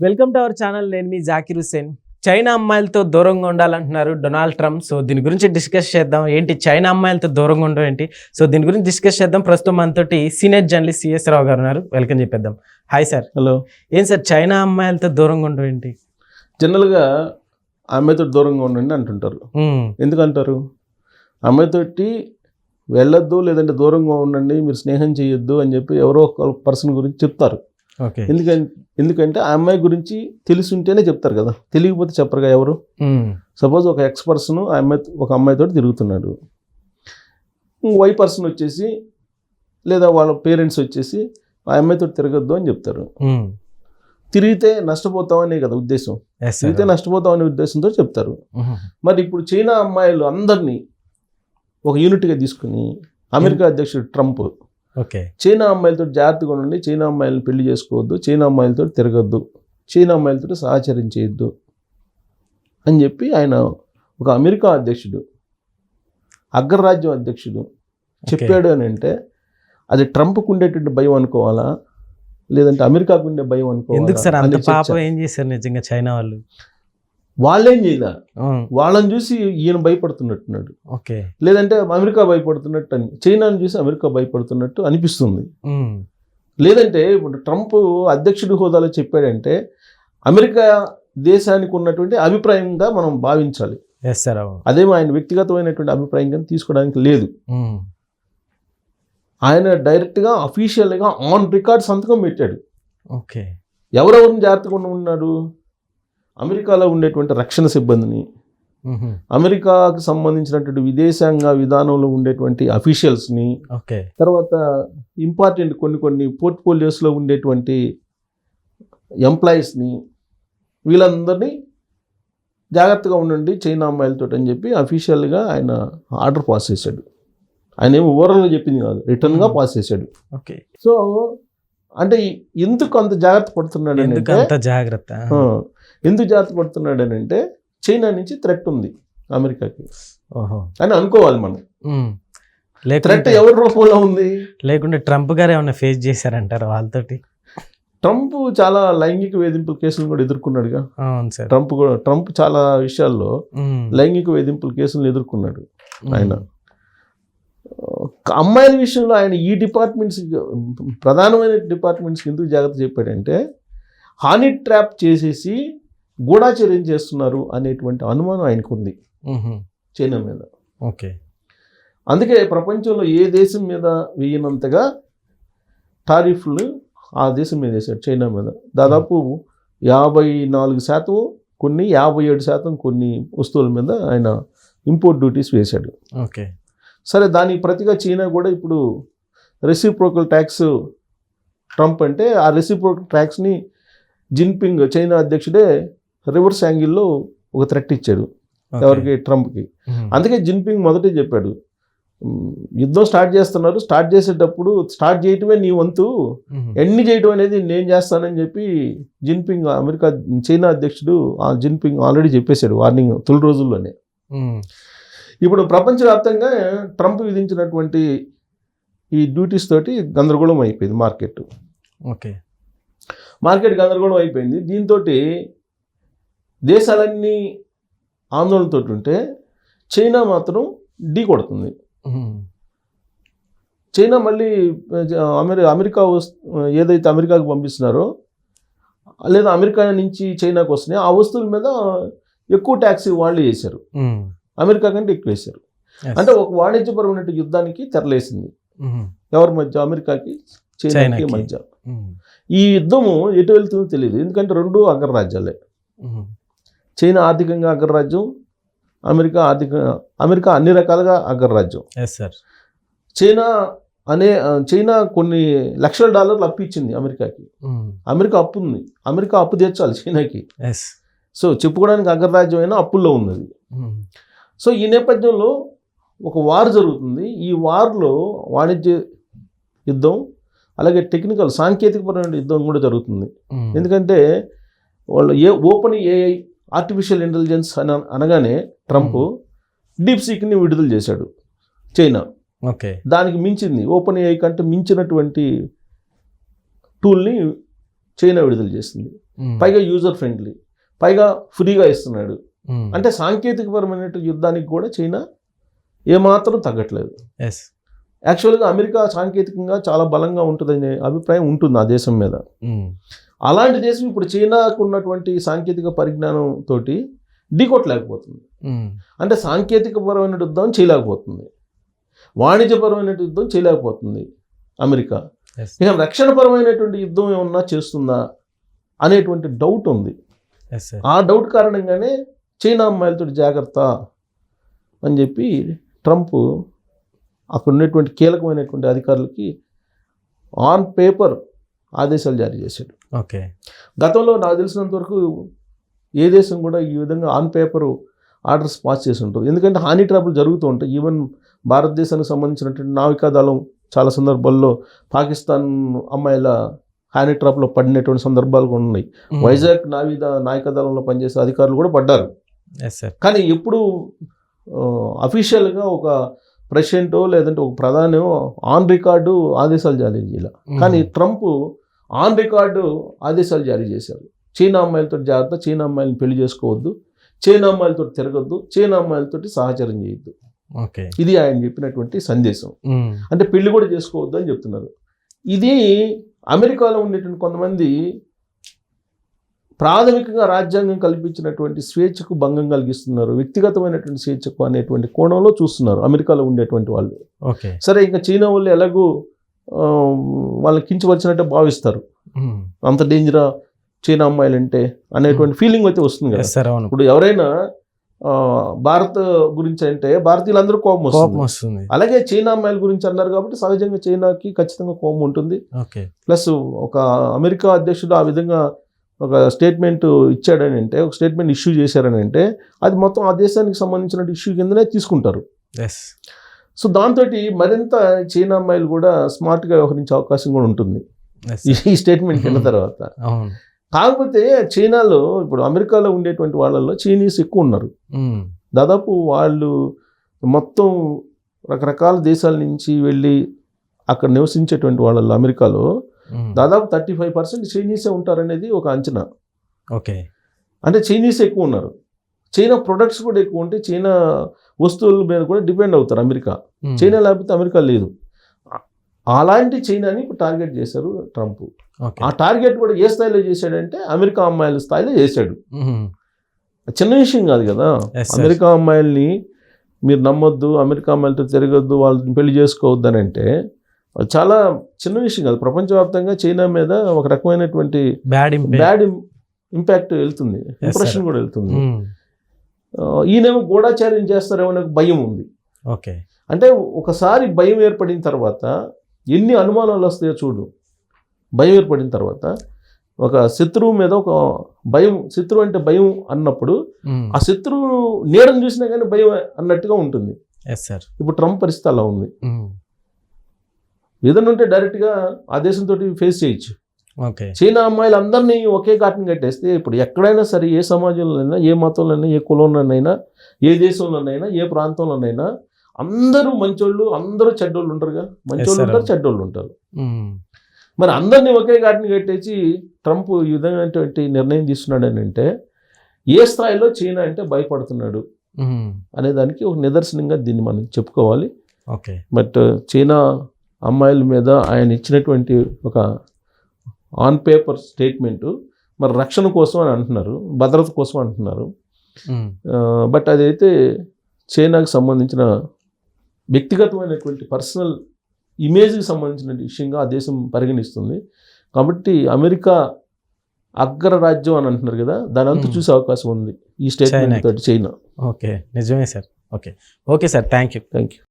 Welcome to our channel. నేను మీ Zakir Hussain China అమ్మాయిలతో దూరంగా ఉండాలంటున్నారు డొనాల్డ్ ట్రంప్. సో దీని గురించి డిస్కస్ చేద్దాం. ఏంటి చైనా అమ్మాయిలతో దూరంగా ఉండడం ఏంటి? సో దీని గురించి డిస్కస్ చేద్దాం. ప్రస్తుతం మనతోటి సీనియర్ జర్నలిస్ట్ సిఎస్ రావు గారు ఉన్నారు. వెల్కమ్ చెప్పేద్దాం. Hi sir. హలో. ఏం సార్ చైనా అమ్మాయిలతో దూరంగా ఉండడం ఏంటి? జనరల్గా అమ్మాయితో దూరంగా ఉండండి అంటుంటారు. ఎందుకంటారు? అమ్మాయితోటి వెళ్ళొద్దు లేదంటే దూరంగా ఉండండి మీరు స్నేహం చేయొద్దు అని చెప్పి ఎవరో ఒక పర్సన్ గురించి చెప్తారు. ఎందుకంటే ఎందుకంటే ఆ అమ్మాయి గురించి తెలిసి ఉంటేనే చెప్తారు కదా తెలియకపోతే చెప్పరుగా ఎవరు. సపోజ్ ఒక ఎక్స్ పర్సన్ ఆ అమ్మాయి ఒక అమ్మాయితో తిరుగుతున్నాడు వై పర్సన్ వచ్చేసి లేదా వాళ్ళ పేరెంట్స్ వచ్చేసి ఆ అమ్మాయితో తిరగద్దు అని చెప్తారు. తిరిగితే నష్టపోతామనే కదా ఉద్దేశం. తిరిగితే నష్టపోతామనే ఉద్దేశంతో చెప్తారు. మరి ఇప్పుడు చైనా అమ్మాయిలు అందరినీ ఒక యూనిట్గా తీసుకుని అమెరికా అధ్యక్షుడు ట్రంప్ ఓకే. చైనా అమ్మాయిలతో జాగ్రత్తగా ఉండండి. చైనా అమ్మాయిలను పెళ్ళి చేసుకోవద్దు. చైనా అమ్మాయిలతో తిరగద్దు. చైనా అమ్మాయిలతో సహచర్యం చేయొద్దు అని చెప్పి ఆయన ఒక అమెరికా అధ్యక్షుడు అగ్రరాజ్యం అధ్యక్షుడు చెప్పాడు అని అంటే అది ట్రంప్కు ఉండేటువంటి భయం అనుకోవాలా? లేదంటే అమెరికాకు ఉండే భయం అనుకోవాలా? ఎందుకు సార్ అంత. పాపం ఏం చేశారు నిజంగా చైనా వాళ్ళు? వాళ్ళేం చేయలే. మ్మ్. వాళ్ళని చూసి ఈయన భయపడుతున్నట్టున్నాడు. ఓకే. లేదంటే అమెరికా భయపడుతున్నట్టు అని చైనాని చూసి అమెరికా భయపడుతున్నట్టు అనిపిస్తుంది. లేదంటే ఇప్పుడు ట్రంప్ అధ్యక్షుడి హోదాలో చెప్పాడంటే అమెరికా దేశానికి ఉన్నటువంటి అభిప్రాయంగా మనం భావించాలి. అదేమో ఆయన వ్యక్తిగతమైనటువంటి అభిప్రాయంగా తీసుకోవడానికి లేదు. ఆయన డైరెక్ట్గా అఫీషియల్గా ఆన్ రికార్డ్ సంతకం పెట్టాడు. ఓకే. ఎవరెవరిని జాగ్రత్తగా ఉన్నారు అమెరికాలో ఉండేటువంటి రక్షణ సిబ్బందిని. అమెరికాకు సంబంధించినటువంటి విదేశాంగ విధానంలో ఉండేటువంటి అఫీషియల్స్ని ఓకే తర్వాత ఇంపార్టెంట్ కొన్ని కొన్ని పోర్ట్ఫోలియోస్లో ఉండేటువంటి ఎంప్లాయీస్ని వీళ్ళందరినీ జాగ్రత్తగా ఉండండి చైనా అమ్మాయిలతో అని చెప్పి అఫీషియల్గా ఆయన ఆర్డర్ పాస్ చేశాడు ఆయన ఏమి ఓవరాల్గా చెప్పింది కాదు రిటర్న్గా. పాస్ చేశాడు ఓకే సో అంటే ఎందుకు అంత జాగ్రత్త పడుతున్నాడు అంత జాగ్రత్త? ఎందుకు జాగ్రత్త పడుతున్నాడు అని అంటే చైనా నుంచి థ్రెట్ ఉంది అమెరికాకి అని అనుకోవాలి మనం. థ్రెట్ ఎవరి రూపంలో ఉంది? లేకుంటే ట్రంప్ గారు ఏమైనా ఫేస్ చేశారంటారు వాళ్ళతోటి? ట్రంప్ చాలా లైంగిక వేధింపుల కేసులు కూడా ఎదుర్కొన్నాడుగా. ట్రంప్ కూడా ట్రంప్ చాలా విషయాల్లో. లైంగిక వేధింపుల కేసులు ఎదుర్కొన్నాడు. ఆయన. అమ్మాయిల విషయంలో ఆయన ఈ డిపార్ట్మెంట్స్ ప్రధానమైన డిపార్ట్మెంట్స్కి ఎందుకు జాగ్రత్త చెప్పాడంటే హానీ ట్రాప్ చేసేసి గూఢాచర్యం చేస్తున్నారు అనేటువంటి అనుమానం ఆయనకు ఉంది. చైనా మీద. ఓకే. అందుకే ప్రపంచంలో ఏ దేశం మీద వేయనంతగా టారిఫ్లు ఆ దేశం మీద వేశాడు చైనా మీద. దాదాపు యాభై నాలుగు శాతం కొన్ని యాభై ఏడు శాతం కొన్ని వస్తువుల మీద ఆయన ఇంపోర్ట్ డ్యూటీస్ వేశాడు. ఓకే. సరే దానికి ప్రతిగా చైనా కూడా ఇప్పుడు రెసిప్రోకల్ ట్యాక్స్ ట్రంప్ అంటే ఆ రెసిప్రోకల్ ట్యాక్స్ని జిన్పింగ్ చైనా అధ్యక్షుడే రివర్స్ యాంగిల్లో ఒక థ్రెట్ ఇచ్చాడు. ఎవరికి ట్రంప్కి. అందుకే జిన్పింగ్ మొదటే చెప్పాడు "ఉమ్, యుద్ధం స్టార్ట్ చేస్తున్నారు స్టార్ట్ చేసేటప్పుడు స్టార్ట్ చేయటమే నీ వంతు. ఎండ్ చేయటం అనేది నేను చేస్తానని చెప్పి జిన్పింగ్ అమెరికా చైనా అధ్యక్షుడు ఆ జిన్పింగ్ ఆల్రెడీ చెప్పేశాడు వార్నింగ్ తొలి రోజుల్లోనే. ఇప్పుడు ప్రపంచవ్యాప్తంగా ట్రంప్ విధించినటువంటి ఈ డ్యూటీస్ తోటి గందరగోళం అయిపోయింది మార్కెట్. ఓకే. మార్కెట్ గందరగోళం అయిపోయింది. దీంతో దేశాలన్నీ ఆందోళనతో ఉంటే చైనా మాత్రం ఢీ కొడుతుంది. చైనా మళ్ళీ అమెరి అమెరికా ఏదైతే అమెరికాకు పంపిస్తున్నారో లేదా అమెరికా నుంచి చైనాకు వస్తున్నాయి ఆ వస్తువుల మీద ఎక్కువ ట్యాక్స్ వాళ్ళు చేశారు. అమెరికా కంటే ఎక్కువ వేశారు. అంటే ఒక వాణిజ్యపరమైన యుద్ధానికి తెరలేసింది. ఎవరి మధ్య అమెరికాకి చైనాకి. మధ్య. ఈ యుద్ధము ఎటు వెళ్తుందో తెలియదు ఎందుకంటే రెండు అగ్రరాజ్యాలే. చైనా ఆర్థికంగా అగ్రరాజ్యం అమెరికా ఆర్థిక అమెరికా అన్ని రకాలుగా అగ్రరాజ్యం చైనా అనే చైనా కొన్ని లక్షల డాలర్లు అప్పు ఇచ్చింది అమెరికాకి. అమెరికా అప్పు ఉంది అమెరికా అప్పు తీర్చాలి చైనాకి సో చెప్పుకోవడానికి అగ్రరాజ్యం అయినా అప్పుల్లో ఉన్నది. సో ఈ నేపథ్యంలో ఒక వార్ జరుగుతుంది. ఈ వార్లో వాణిజ్య యుద్ధం అలాగే టెక్నికల్ సాంకేతికపరమైన యుద్ధం కూడా జరుగుతుంది. ఎందుకంటే వాళ్ళు ఏ ఓపెన్ ఏఐ ఆర్టిఫిషియల్ ఇంటెలిజెన్స్ అని అనగానే ట్రంప్ డీప్ సీక్ని విడుదల చేశాడు. చైనా. ఓకే. దానికి మించింది. ఓపెన్ ఏఐ కంటే మించినటువంటి టూల్ని చైనా విడుదల చేసింది. పైగా యూజర్ ఫ్రెండ్లీ. పైగా ఫ్రీగా ఇస్తున్నాడు. అంటే సాంకేతికపరమైన యుద్ధానికి కూడా చైనా ఏమాత్రం తగ్గట్లేదు. ఎస్ యాక్చువల్గా అమెరికా సాంకేతికంగా చాలా బలంగా ఉంటుందనే అభిప్రాయం ఉంటుంది ఆ దేశం మీద. ఉమ్, అలాంటి దేశం ఇప్పుడు చైనాకు ఉన్నటువంటి సాంకేతిక పరిజ్ఞానం తోటి ఢీకొట్టలేకపోతుంది. ఉమ్, అంటే సాంకేతికపరమైన యుద్ధం చేయలేకపోతుంది. వాణిజ్యపరమైన యుద్ధం చేయలేకపోతుంది అమెరికా. ఇక రక్షణపరమైనటువంటి యుద్ధం ఏమన్నా చేస్తుందా అనేటువంటి డౌట్ ఉంది. ఆ డౌట్ కారణంగానే చైనా అమ్మాయిలతో జాగ్రత్త అని చెప్పి ట్రంప్ అక్కడ ఉన్నటువంటి కీలకమైనటువంటి అధికారులకి ఆన్ పేపర్ ఆదేశాలు జారీ చేశాడు. ఓకే. గతంలో నాకు తెలిసినంత వరకు ఏ దేశం కూడా ఈ విధంగా ఆన్ పేపర్ ఆర్డర్స్ పాస్ చేసి ఉంటుంది ఎందుకంటే హాని ట్రాపులు జరుగుతూ ఉంటాయి. ఈవెన్ భారతదేశానికి సంబంధించినటువంటి నావికాదళం చాలా సందర్భాల్లో పాకిస్తాన్ అమ్మాయిల హాని ట్రాప్లో పడినటువంటి సందర్భాలు కూడా ఉన్నాయి. వైజాగ్ నావిద నాయకదళంలో పనిచేసే అధికారులు కూడా పడ్డారు. కానీ ఎప్పుడు అఫీషియల్గా ఒక ప్రెసిడెంటో లేదంటే ఒక ప్రధాని ఆన్ రికార్డు ఆదేశాలు జారీ చేయాలి. కానీ ట్రంప్ ఆన్ రికార్డు ఆదేశాలు జారీ చేశారు. చైనా అమ్మాయిలతో జాగ్రత్త చైనా అమ్మాయిలను పెళ్ళి చేసుకోవద్దు చైనా అమ్మాయిలతో తిరగొద్దు చైనా అమ్మాయిలతో సహచరం చేయొద్దు. ఓకే. ఇది ఆయన చెప్పినటువంటి సందేశం. అంటే పెళ్ళి కూడా చేసుకోవద్దు అని చెప్తున్నారు. ఇది అమెరికాలో ఉండేటువంటి కొంతమంది ప్రాథమికంగా రాజ్యాంగం కల్పించినటువంటి స్వేచ్ఛకు భంగం కలిగిస్తున్నారు. వ్యక్తిగతమైనటువంటి స్వేచ్ఛకు అనేటువంటి కోణంలో చూస్తున్నారు. అమెరికాలో ఉండేటువంటి వాళ్ళు. ఓకే. సరే ఇంకా చైనా వాళ్ళు ఎలాగూ వాళ్ళని కించవలసినట్టే భావిస్తారు. అంత డేంజరా చైనా అమ్మాయిలు అంటే అనేటువంటి ఫీలింగ్ అయితే వస్తుంది కదా. ఇప్పుడు ఎవరైనా భారత్ గురించి అంటే భారతీయులందరూ కోపం వస్తుంది. అలాగే చైనా అమ్మాయిల గురించి అన్నారు కాబట్టి సహజంగా చైనాకి ఖచ్చితంగా కోపం ఉంటుంది. ప్లస్ ఒక అమెరికా అధ్యక్షుడు ఆ విధంగా ఒక స్టేట్మెంట్ ఇచ్చాడని అంటే ఒక స్టేట్మెంట్ ఇష్యూ చేశారని అంటే అది మొత్తం ఆ దేశానికి సంబంధించిన ఇష్యూ కిందనే తీసుకుంటారు. ఎస్ సో దాంతో మరింత చైనా అమ్మాయిలు కూడా స్మార్ట్గా వ్యవహరించే అవకాశం కూడా ఉంటుంది. ఈ- స్టేట్మెంట్ విన్న తర్వాత. కాకపోతే చైనాలో ఇప్పుడు అమెరికాలో ఉండేటువంటి వాళ్ళల్లో చైనీస్ ఎక్కువ ఉన్నారు. దాదాపు వాళ్ళు మొత్తం రకరకాల దేశాల నుంచి వెళ్ళి అక్కడ నివసించేటువంటి వాళ్ళల్లో అమెరికాలో దాదాపు థర్టీ ఫైవ్ పర్సెంట్ చైనీసే ఉంటారనేది ఒక అంచనా. ఓకే. అంటే చైనీస్ ఎక్కువ ఉన్నారు. చైనా ప్రొడక్ట్స్ కూడా ఎక్కువ ఉంటే చైనా వస్తువుల మీద కూడా డిపెండ్ అవుతారు అమెరికా. చైనా లేకపోతే అమెరికా లేదు. అలాంటి చైనాని ఇప్పుడు టార్గెట్ చేశారు ట్రంప్. ఆ టార్గెట్ కూడా ఏ స్థాయిలో చేశాడంటే అమెరికా అమ్మాయిల స్థాయిలో చేశాడు. చిన్న విషయం కాదు కదా. అమెరికా అమ్మాయిల్ని మీరు నమ్మొద్దు అమెరికా అమ్మాయిలతో తిరగొద్దు వాళ్ళని పెళ్ళి చేసుకోవద్దు అని అంటే చాలా చిన్న విషయం కాదు. ప్రపంచవ్యాప్తంగా చైనా మీద ఒక రకమైనటువంటి బ్యాడ్ ఇంపాక్ట్ బ్యాడ్ ఇంపాక్ట్ వెళ్తుంది. ఇంప్రెషన్. కూడా వెళ్తుంది. ఆ, ఈయనేమో గూఢాచార్యం చేస్తారేమో నాకు భయం ఉంది. ఓకే. అంటే ఒకసారి భయం ఏర్పడిన తర్వాత ఎన్ని అనుమానాలు వస్తాయో చూడు. భయం ఏర్పడిన తర్వాత ఒక శత్రువు మీద ఒక భయం శత్రువు అంటే భయం అన్నప్పుడు ఉమ్, ఆ శత్రువు నీడను చూసినా కానీ భయం అన్నట్టుగా ఉంటుంది. ఎస్ సార్ ఇప్పుడు ట్రంప్ పరిస్థితి అలా ఉంది. ఉమ్, ఏదైనా ఉంటే డైరెక్ట్గా ఆ దేశంతో ఫేస్ చేయొచ్చు. ఓకే. చైనా అమ్మాయిలు అందరినీ ఒకే ఘాటుని కట్టేస్తే ఇప్పుడు ఎక్కడైనా సరే ఏ సమాజంలోనైనా ఏ మతంలోనైనా ఏ కులంలోనైనా ఏ దేశంలోనైనా ఏ ప్రాంతంలోనైనా అందరూ మంచోళ్ళు అందరూ చెడ్డోళ్ళు ఉంటారుగా. మంచోళ్ళు. ఉంటారు చెడ్డోళ్ళు ఉంటారు. మరి అందరినీ ఒకే ఘాటుని కట్టేసి ట్రంప్ ఈ విధమైనటువంటి నిర్ణయం తీసుకున్నాడు అంటే ఏ స్థాయిలో చైనా అంటే భయపడుతున్నాడు అనే దానికి ఒక నిదర్శనంగా దీన్ని మనం చెప్పుకోవాలి. ఓకే. బట్ చైనా అమ్మాయిల మీద ఆయన ఇచ్చినటువంటి ఒక ఆన్ పేపర్ స్టేట్మెంటు మరి రక్షణ కోసం అని అంటున్నారు భద్రత కోసం అంటున్నారు. బట్ అదైతే చైనాకు సంబంధించిన వ్యక్తిగతమైనటువంటి పర్సనల్ ఇమేజ్కి సంబంధించిన విషయంగా ఆ దేశం పరిగణిస్తుంది. కాబట్టి అమెరికా అగ్రరాజ్యం అని అంటున్నారు కదా దాని అంతా Hmm. చూసే అవకాశం ఉంది ఈ స్టేట్మెంట్. తోటి చైనా. ఓకే నిజమే sir. Okay. Okay sir thank you thank you